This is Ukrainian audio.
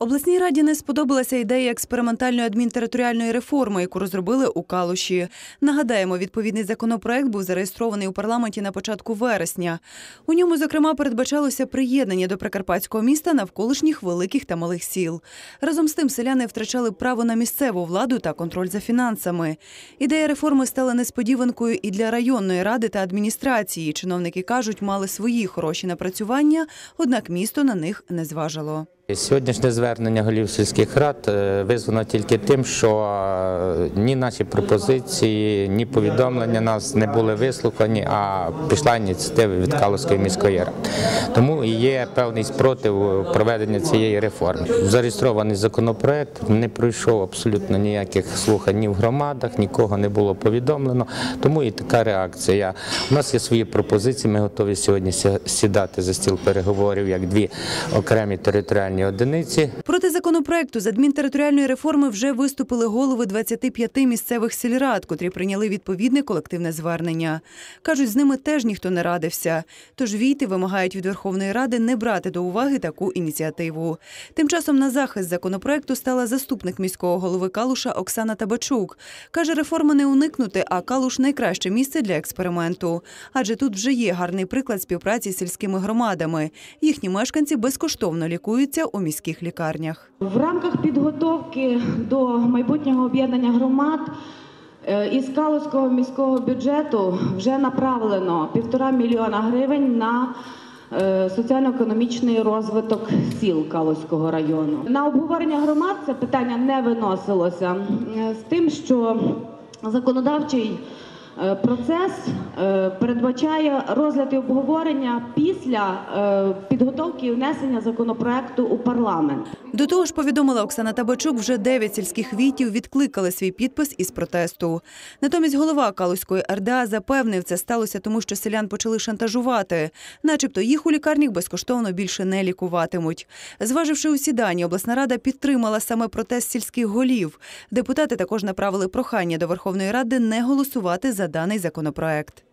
Обласній раді не сподобалася ідея експериментальної адмінтериторіальної реформи, яку розробили у Калуші. Нагадаємо, відповідний законопроект був зареєстрований у парламенті на початку вересня. У ньому, зокрема, передбачалося приєднання до прикарпатського міста навколишніх великих та малих сіл. Разом з тим, селяни втрачали право на місцеву владу та контроль за фінансами. Ідея реформи стала несподіванкою і для районної ради та адміністрації. Чиновники кажуть, мали свої хороші напрацювання, однак місто на них не зважило. Сьогоднішнє звернення голів сільських рад е, визвано тільки тим, що е, ні наші пропозиції, ні повідомлення нас не були вислухані, а пішла ініціатива від Калуської міської ради. Тому і є певний спротив проведення цієї реформи. Зареєстрований законопроект не пройшов абсолютно ніяких слухань ні в громадах, нікого не було повідомлено. Тому і така реакція. У нас є свої пропозиції. Ми готові сьогодні сідати за стіл переговорів як дві окремі територіальні одиниці. Проти законопроекту з адмінтериторіальної реформи вже виступили голови 25 місцевих сільрад, котрі прийняли відповідне колективне звернення. Кажуть, з ними теж ніхто не радився. Тож війти вимагають від Верховної Ради не брати до уваги таку ініціативу. Тим часом на захист законопроекту стала заступник міського голови Калуша Оксана Табачук. Каже, реформи не уникнути, а Калуш найкраще місце для експерименту. Адже тут вже є гарний приклад співпраці з сільськими громадами. Їхні мешканці безкоштовно лікуються у міських лікарнях. В рамках підготовки до майбутнього об'єднання громад е, із Калузького міського бюджету вже направлено півтора мільйона гривень на е, соціально-економічний розвиток сіл Калузького району. На обговорення громад це питання не виносилося е, з тим, що законодавчий процес е, передбачає розгляд і обговорення після е, підготовки і внесення законопроекту у парламент. До того ж, повідомила Оксана Табачук, вже дев'ять сільських вітів відкликали свій підпис із протесту. Натомість голова Калузької РДА запевнив, це сталося тому, що селян почали шантажувати, начебто їх у лікарнях безкоштовно більше не лікуватимуть. Зваживши усі дані, обласна рада підтримала саме протест сільських голів. Депутати також направили прохання до Верховної Ради не голосувати за даний законопроект.